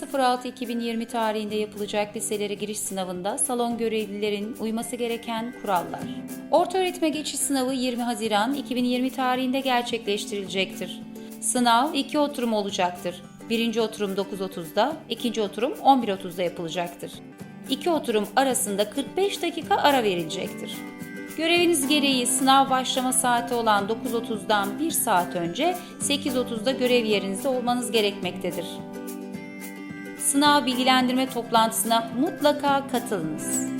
20.06.2020 tarihinde yapılacak liselere giriş sınavında salon görevlilerin uyması gereken kurallar. Ortaöğretime geçiş sınavı 20 Haziran 2020 tarihinde gerçekleştirilecektir. Sınav iki oturum olacaktır. Birinci oturum 9.30'da, ikinci oturum 11.30'da yapılacaktır. İki oturum arasında 45 dakika ara verilecektir. Göreviniz gereği sınav başlama saati olan 9.30'dan 1 saat önce 8.30'da görev yerinizde olmanız gerekmektedir. Sınav bilgilendirme toplantısına mutlaka katılınız.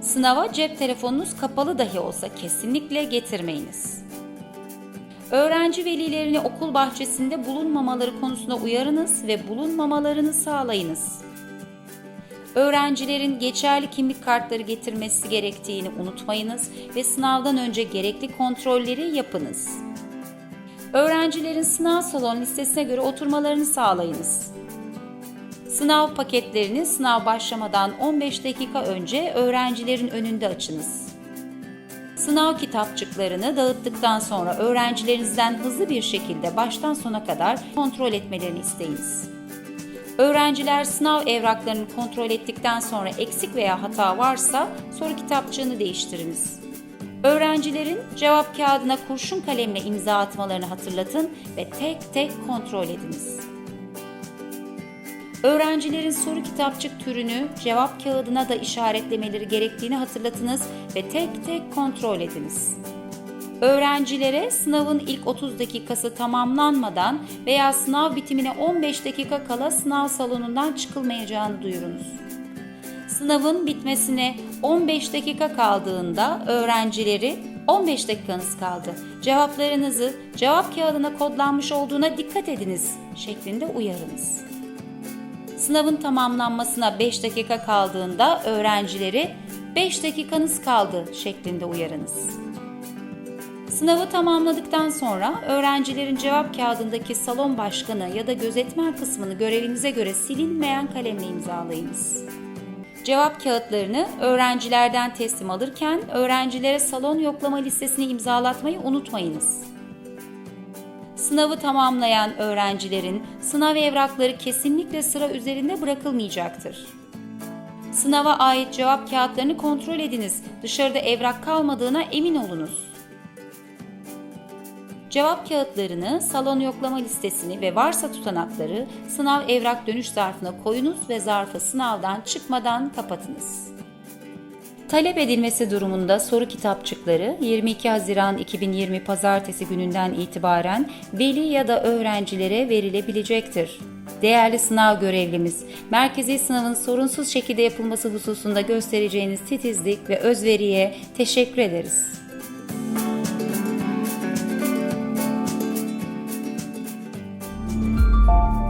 Sınava cep telefonunuz kapalı dahi olsa kesinlikle getirmeyiniz. Öğrenci velilerini okul bahçesinde bulunmamaları konusunda uyarınız ve bulunmamalarını sağlayınız. Öğrencilerin geçerli kimlik kartları getirmesi gerektiğini unutmayınız ve sınavdan önce gerekli kontrolleri yapınız. Öğrencilerin sınav salon listesine göre oturmalarını sağlayınız. Sınav paketlerini sınav başlamadan 15 dakika önce öğrencilerin önünde açınız. Sınav kitapçıklarını dağıttıktan sonra öğrencilerinizden hızlı bir şekilde baştan sona kadar kontrol etmelerini isteyiniz. Öğrenciler sınav evraklarını kontrol ettikten sonra eksik veya hata varsa soru kitapçığını değiştiriniz. Öğrencilerin cevap kağıdına kurşun kalemle imza atmalarını hatırlatın ve tek tek kontrol ediniz. Öğrencilerin soru kitapçık türünü cevap kağıdına da işaretlemeleri gerektiğini hatırlatınız ve tek tek kontrol ediniz. Öğrencilere sınavın ilk 30 dakikası tamamlanmadan veya sınav bitimine 15 dakika kala sınav salonundan çıkılmayacağını duyurunuz. Sınavın bitmesine 15 dakika kaldığında öğrencileri 15 dakikanız kaldı. Cevaplarınızı cevap kağıdına kodlanmış olduğuna dikkat ediniz şeklinde uyarınız. Sınavın tamamlanmasına 5 dakika kaldığında öğrencileri 5 dakikanız kaldı şeklinde uyarınız. Sınavı tamamladıktan sonra öğrencilerin cevap kağıdındaki salon başkanı ya da gözetmen kısmını görevinize göre silinmeyen kalemle imzalayınız. Cevap kağıtlarını öğrencilerden teslim alırken öğrencilere salon yoklama listesini imzalatmayı unutmayınız. Sınavı tamamlayan öğrencilerin sınav evrakları kesinlikle sıra üzerinde bırakılmayacaktır. Sınava ait cevap kağıtlarını kontrol ediniz. Dışarıda evrak kalmadığına emin olunuz. Cevap kağıtlarını, salon yoklama listesini ve varsa tutanakları sınav evrak dönüş zarfına koyunuz ve zarfı sınavdan çıkmadan kapatınız. Talep edilmesi durumunda soru kitapçıkları 22 Haziran 2020 Pazartesi gününden itibaren veli ya da öğrencilere verilebilecektir. Değerli sınav görevlimiz, merkezi sınavın sorunsuz şekilde yapılması hususunda göstereceğiniz titizlik ve özveriye teşekkür ederiz. Bye.